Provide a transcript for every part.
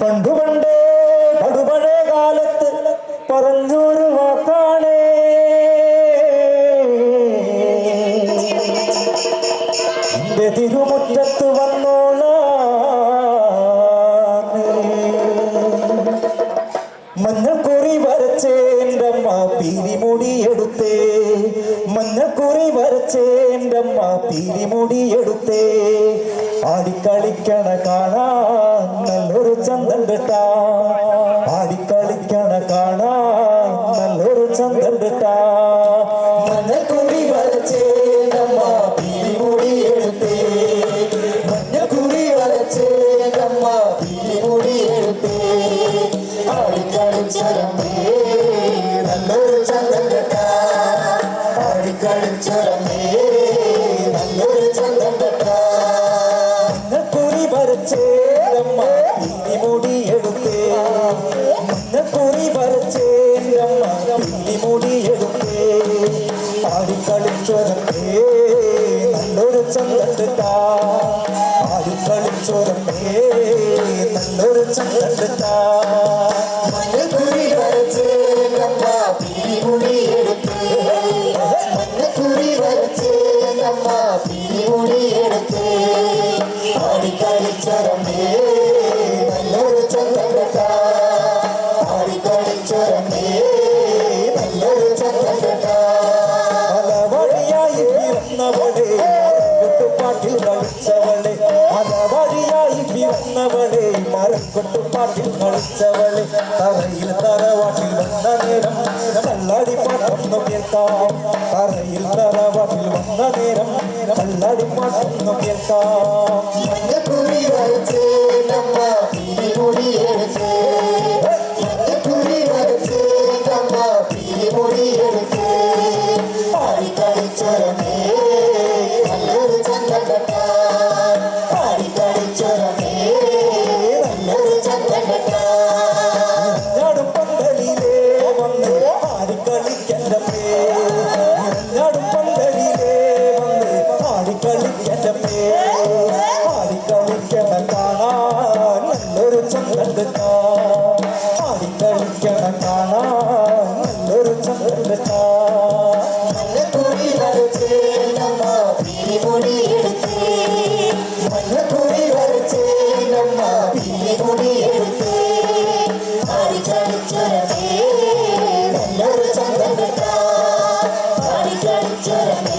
പണ്ടു പണ്ടേ പടുപഴയ കാലത്ത് പറഞ്ഞൊരു വാക്കാണേ. തിരുമുറ്റത്ത് വരച്ചേന്റെ അമ്മ തിരിമുടിയെടുത്തേ. ആടിക്കളിക്കണ കാണാൻ നല്ലൊരു ചന്തം കളിച്ചൊരത്തേ നല്ലൊരു ചന്തത്തിട്ടാ പാട്ടിൽ കളിച്ചവളെ അതവഴിയായി പിറന്നവളെ മരക്കൊട്ടു പാട്ടിൽ കളിച്ചവളെ തറയിൽ തറവാട്ടിൽ വന്ന നേരം കള്ളാടി പാട്ടൊന്നു കേൾക്കാം. തറയിൽ തറവാട്ടിൽ വന്ന നേരം കള്ളാടി പാട്ടൊന്നു കേൾക്കാം. பொடி எடுத்து மஞ்ச பொடி வரைச்சு நம்ம பிள்ளை பொடி எடுத்து பாடி கடிச்சுரமே நல்லொரு சந்தம் விட்டா பாடி கடிச்சுரமே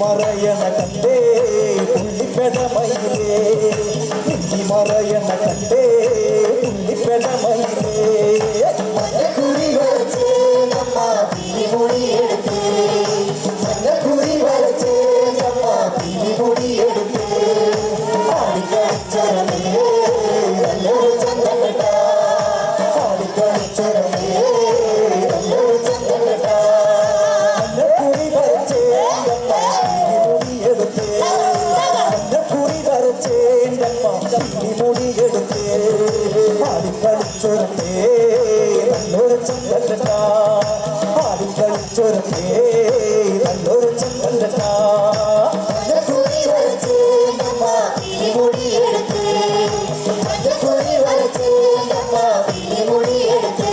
மறையன கண்டே புள்ளி பெடமையிலே நித்தி மறையன கண்டே புள்ளி பெடமையிலே பாட்டி முடி எடுத்து பாடி கழிச்சொருந்தே நல்லொரு சங்கல்லா பாடி கழிச்சொருந்தே நல்லொரு சங்கல்லா முடி எடுத்து முடி எடுத்து